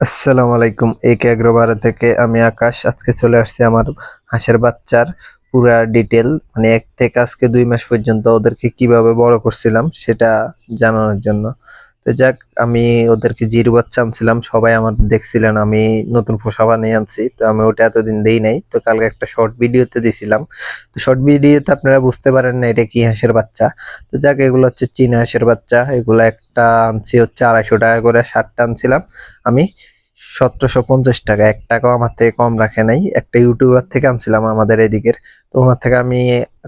আসসালামু আলাইকুম একে এগ্রোবার থেকে আমি আকাশ। আজকে চলে আসছি আমার হাঁসের বাচ্চার পুরা ডিটেল। মানে এক থেকে আজকে দুই মাস পর্যন্ত ওদেরকে কীভাবে বড় করছিলাম সেটা জানানোর জন্য। তো যাক, আমি ওদেরকে জিরো বাচ্চা আনছিলাম সবাই আমার দেখছিলেন, আমি নতুন পোষা বানিয়ে আনছি, তো আমি ওটা এতদিন দেই নাই, তো কালকে একটা শর্ট ভিডিওতে দিছিলাম। তো শর্ট ভিডিওতে আপনারা বুঝতে পারেন না এটা কি হাঁসের বাচ্চা। তো যাক, এগুলো হচ্ছে চীনা হাঁসের বাচ্চা, এগুলো একটা আনছি হচ্ছে আড়াইশো টাকা করে ষাটটা আনছিলাম, আমি সতেরোশো পঞ্চাশ টাকা, এক টাকাও আমার থেকে কম রাখে নাই, একটা ইউটিউবার থেকে আনছিলাম আমাদের এদিকের, তো ওনার থেকে আমি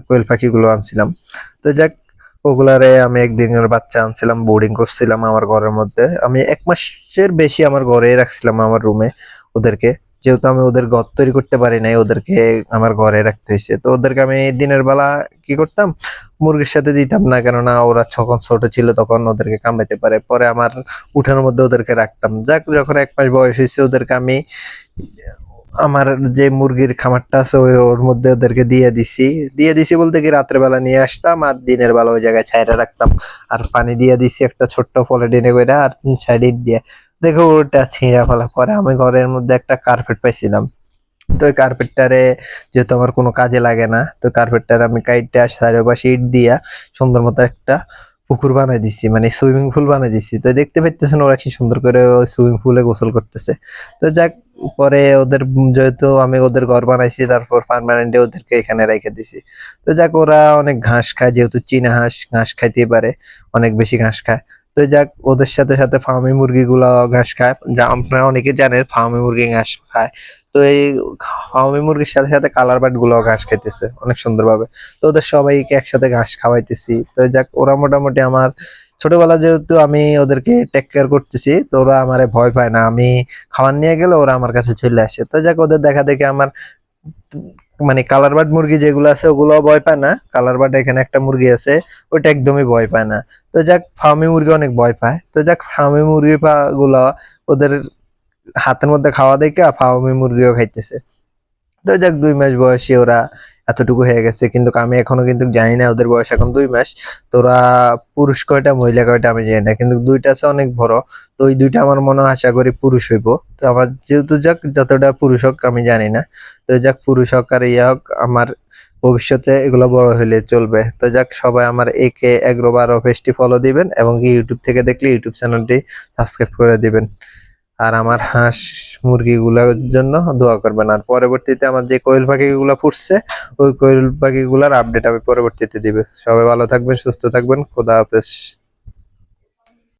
কোয়েল পাখিগুলো আনছিলাম। তো যাক ওগুলারে আমি একদিনের বাচ্চা আনছিলাম বোর্ডিং করছিলাম আমার ঘরের মধ্যে। আমি এক মাসের বেশি আমার ঘরে রাখছিলাম আমার রুমে ওদেরকে। যেহেতু আমি ওদের ঘর তৈরি করতে পারি নাই, ওদেরকে আমার ঘরে রাখতে হয়েছে। তো ওদেরকে আমি দিনের বেলা কি করতাম, মুরগির সাথে দিতাম না, কেননা ওরা যখন ছোট ছিল তখন ওদেরকে কামড়াতে পারে। পরে আমার উঠানের মধ্যে ওদেরকে রাখতাম। যাক, যখন এক মাস বয়স হয়েছে, ওদেরকে আমি আমার যে মুরগির খামারটা আছে, ওই ওর মধ্যে ওদেরকে দিয়ে দিছি। দিয়ে দিছি বলতে কি, রাত্রে বেলা নিয়ে আসতাম আর দিনের বেলা ওই জায়গায় ছাইরা রাখতাম। আর পানি দিয়ে দিছি একটা ছোট্ট পলিটিনে করে আর সাইডে দিয়ে। দেখো ওটা ছিঁড়া ফেলা। পরে আমি ঘরের মধ্যে একটা কার্পেট পাইছিলাম। তো ওই কার্পেটটারে যেহেতু আমার কোনো কাজে লাগে না, তো কার্পেটটার আমি কাইটটা চারিপাশে ইট দিয়া সুন্দর মতো একটা পুকুর বানাই দিছি মানে সুইমিং পুল বানাই দিছি। তো দেখতে পাইতেছেন ওরা কি সুন্দর করে ওই সুইমিং পুলে গোসল করতেছে। তো যাক পরে ওদের, যেহেতু আমি ওদের ঘর বানাইছি, তারপর পার্মানেন্টে ওদেরকে এখানে রেখে দিছি। তো যাক, ওরা অনেক ঘাস খায়, যেহেতু চীনা হাঁস, ঘাস খাইতেই পারে, অনেক বেশি ঘাস খায়। তো যাক, ওদের সাথে সাথে ফার্মি মুরগিগুলো ঘাস খায়। যা আপনারা অনেকে জানেন ফার্মি মুরগি ঘাস খায়। তো এই ফার্মি মুরগির সাথে সাথে কালার বার্ডগুলো ঘাস খাইতেছে, অনেক সুন্দরভাবে। তো ওদের সবাইকে একসাথে ঘাস খাওয়াইতেছি। তো যাক, ওরা মোটামুটি আমার ছোটবেলা যেহেতু আমি ওদেরকে টেক কেয়ার করতেছি, তো ওরা আমারে ভয় পায় না। আমি খাবার নিয়ে গেলে ওরা আমার কাছে চলে আসে। তো যাক, ওদের দেখা দেখে আমার মানে কালার বার্ড মুরগি যেগুলো আছে ওগুলো ভয় পায় না। কালার বার্ড এখানে একটা মুরগি আছে, ওইটা একদমই ভয় পায় না। তো যাক ফার্মি মুরগি অনেক ভয় পায়। তো যাক ফার্মি মুরগি গুলা ওদের হাতের মধ্যে খাওয়া দেখে ফার্মি মুরগিও খাইতেছে। তো যাক, দুই মাস বয়সে ওরা এতটুকু হয়ে গেছে। কিন্তু আমি এখনও কিন্তু জানি না ওদের বয়স এখন দুই মাস। তো ওরা পুরুষ কয়টা, মহিলা কয়টা আমি জানি না। কিন্তু দুইটা আছে অনেক বড়। তো ওই দুইটা আমার মনে আশা করি পুরুষ হইব। তো আমার যেহেতু যাক, যতটা পুরুষ হোক আমি জানি না। তো যাক, পুরুষ হোক আর ইয়া হোক, আমার ভবিষ্যতে এগুলো বড় হলে চলবে। তো যাক, সবাই আমার একে এগ্রো বারো পেজটি ফলো দিবেন এবং ইউটিউব থেকে দেখলে ইউটিউব চ্যানেলটি সাবস্ক্রাইব করে দিবেন। আর আমার হাঁস মুরগিগুলোর জন্য দোয়া করবেন। আর পরবর্তীতে আমার যে কোয়েল পাখিগুলো ফুটছে, ওই কোয়েল পাখিগুলোর আপডেট আমি পরবর্তীতে দিবে। সবাই ভালো থাকবেন, সুস্থ থাকবেন। খোদা হাফেজ।